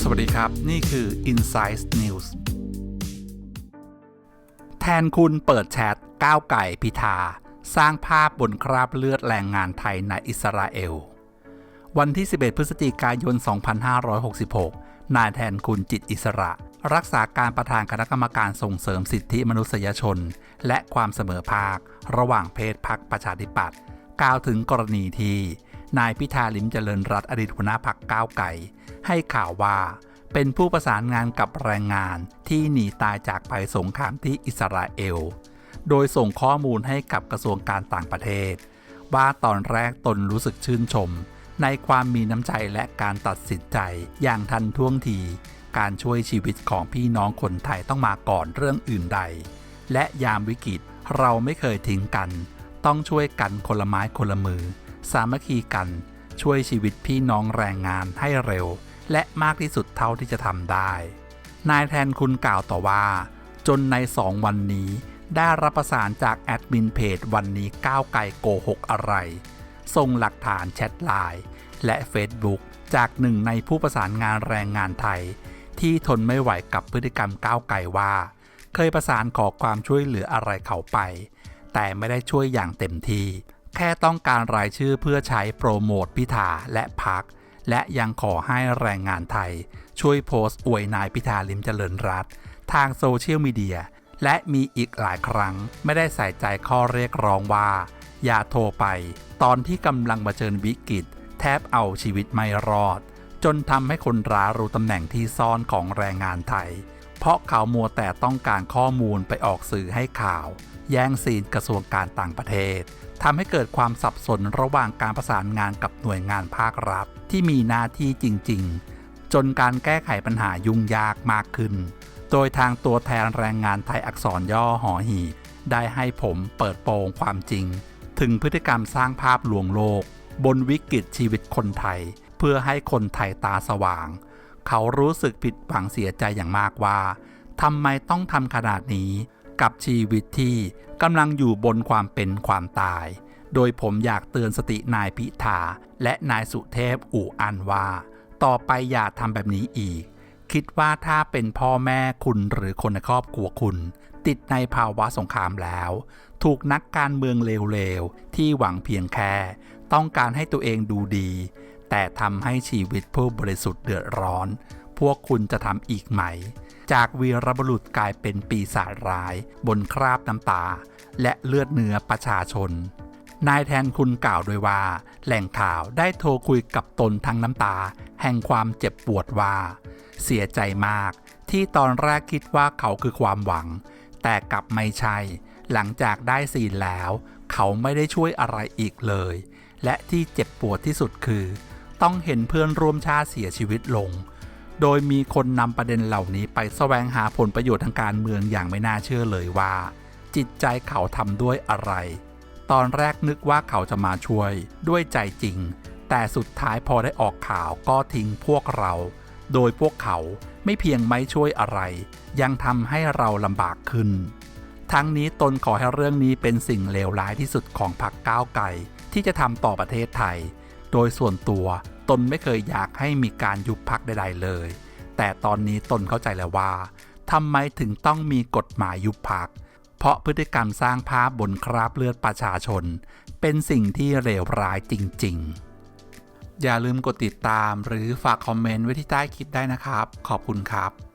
สวัสดีครับ นี่คือ Insight News แทนคุณเปิดแชทก้าวไก่พิธา สร้างภาพบนคราบเลือดแรงงานไทยในอิสราเอล วันที่ 11 พฤศจิกายน 2566 นายแทนคุณจิตอิสระ รักษาการประธานคณะกรรมการส่งเสริมสิทธิมนุษยชน และความเสมอภาค ระหว่างเพศพักประชาธิปัตย์ กล่าวถึงกรณีที่นายพิธาลิมเจริญรัตอดีตหัวหน้าพักก้าวไก่ให้ข่าวว่าเป็นผู้ประสานงานกับแรงงานที่หนีตายจากภัยสงครามที่อิสราเอล โดยส่งข้อมูลให้กับกระทรวงการต่างประเทศ ว่าตอนแรกตนรู้สึกชื่นชม ในความมีน้ำใจและการตัดสินใจอย่างทันท่วงที การช่วยชีวิตของพี่น้องคนไทยต้องมาก่อนเรื่องอื่นใด และยามวิกฤตเราไม่เคยทิ้งกัน ต้องช่วยกันคนละไม้คนละมือ สามัคคีกันช่วยชีวิตพี่น้องแรงงานให้เร็ว และมากที่สุดเท่าที่จะทำได้ นายแทนคุณกล่าวต่อว่า จนในสองวันนี้ ได้รับประสานจากแอดมินเพจวันนี้ก้าวไกลโกหกอะไร ส่งหลักฐานแชทไลน์และ Facebook จากหนึ่งในผู้ประสานงานแรงงานไทย ที่ทนไม่ไหวกับพฤติกรรมก้าวไกลว่า เคยประสานขอความช่วยเหลืออะไรเขาไป แต่ไม่ได้ช่วยอย่างเต็มที่ แค่ต้องการรายชื่อเพื่อใช้โปรโมทพิธาและพัก และยังขอให้แรงงานไทย ช่วยโพสต์อวยนายพิธาลิมเจริญรัตทางโซเชียลมีเดีย และมีอีกหลายครั้งไม่ได้ใส่ใจข้อเรียกร้องว่า อย่าโทรไป ตอนที่กำลังเผชิญวิกฤต แทบเอาชีวิตไม่รอด จนทำให้คนร้ารู้ตำแหน่งที่ซ่อนของแรงงานไทย เพราะเขามัวแต่ต้องการข้อมูลไปออกสื่อให้ข่าว แย่งซีนกระทรวงการต่างประเทศทำให้เกิดความสับสนระหว่างการประสานงานกับหน่วยงานภาครัฐ ที่มีหน้าที่จริง ๆ จนการแก้ไขปัญหายุ่งยากมากขึ้น โดยทางตัวแทนแรงงานไทยอักษรย่อหอหีบได้ให้ผมเปิดโปงความจริง ถึงพฤติกรรมสร้างภาพลวงโลก บนวิกฤตชีวิตคนไทย เพื่อให้คนไทยตาสว่าง เขารู้สึกผิดหวังเสียใจอย่างมากว่าทำไมต้องทำขนาดนี้กับชีวิตที่กำลังอยู่บนความเป็นความตาย โดยผมอยากเตือนสตินายพิธาและนายสุเทพอู่อันว่า ต่อไปอย่าทำแบบนี้อีก คิดว่าถ้าเป็นพ่อแม่คุณหรือคนในครอบครัวคุณ ติดในภาวะสงครามแล้ว ถูกนักการเมืองเลวๆ ที่หวังเพียงแค่ ต้องการให้ตัวเองดูดี แต่ทำให้ชีวิตผู้บริสุทธิ์เดือดร้อน พวกคุณจะทำอีกไหม จากวีรบุรุษกลายเป็นปีศาจร้าย บนคราบน้ำตา และเลือดเนื้อประชาชน นายแทนคุณกล่าวด้วยว่า แหล่งข่าวได้โทรคุยกับตนทั้งน้ำตา แห่งความเจ็บปวดว่า เสียใจมาก ที่ตอนแรกคิดว่าเขาคือความหวัง แต่กลับไม่ใช่ หลังจากได้ซีนแล้ว เขาไม่ได้ช่วยอะไรอีกเลยและที่เจ็บปวดที่สุดคือ ต้องเห็นเพื่อนร่วมชาติเสียชีวิตลง โดยมีคนนำประเด็นเหล่านี้ไปแสวงหาผลประโยชน์ทางการเมืองอย่างไม่น่าเชื่อเลยว่า จิตใจเขาทำด้วยอะไร ตอนแรกนึกว่าเขาจะมาช่วยด้วยใจจริง แต่สุดท้ายพอได้ออกข่าวก็ทิ้งพวกเรา โดยพวกเขาไม่เพียงไม่ช่วยอะไร ยังทำให้เราลำบากขึ้น ทั้งนี้ตนขอให้เรื่องนี้เป็นสิ่งเลวร้ายที่สุดของพรรคก้าวไกลที่จะทำต่อประเทศไทย โดยส่วนตัวตนไม่เคยอยากให้มีการยุบพักใด ๆ เลย แต่ตอนนี้ตนเข้าใจแล้วว่าทำไมถึงต้องมีกฎหมายยุบพัก เพราะพฤติกรรมสร้างภาพบนคราบเลือดประชาชน เป็นสิ่งที่เลวร้ายจริง ๆ อย่าลืมกดติดตามหรือฝากคอมเมนต์ไว้ที่ใต้คลิปได้นะครับ ขอบคุณครับ